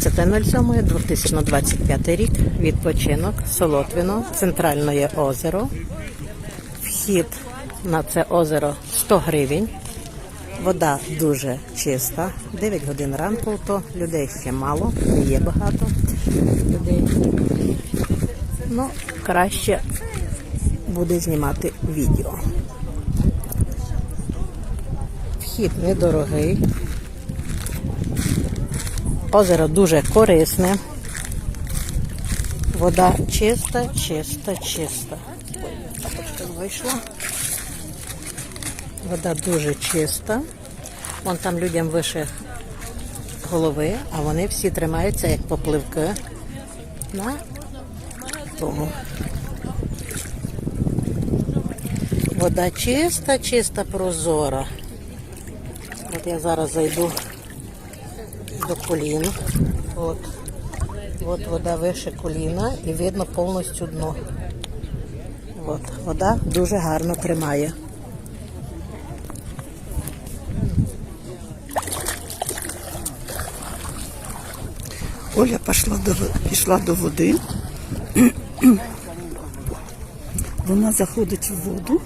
14.07.2025 рік. Відпочинок, Солотвино, Центральне озеро. Вхід на це озеро 100 гривень. Вода дуже чиста. 9 годин ранку, то людей ще мало, не є багато людей. Ну, краще буде знімати відео. Вхід недорогий. Озеро дуже корисне. Вода чиста, чиста, чиста. Вийшла. Вода дуже чиста. Вон там людям вище голови, а вони всі тримаються як попливки на тому. Вода чиста, чиста, прозора. От я зараз зайду до колін. От. От вода вище коліна і видно повністю дно. От. Вода дуже гарно тримає. Оля пішла до, пішла до води. Вона заходить в воду.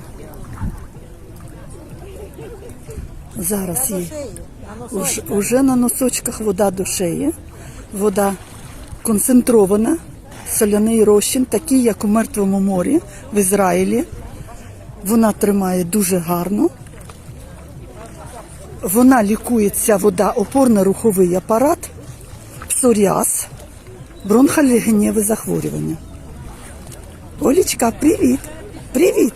Зараз їй уж, уже на носочках вода до шиї. Вода концентрована, соляний розчин, такий, як у Мертвому морі в Ізраїлі. Вона тримає дуже гарно. Вона лікує ця вода опорно-руховий апарат псоріаз, бронхолегенєве захворювання. Олічка, привіт! Привіт!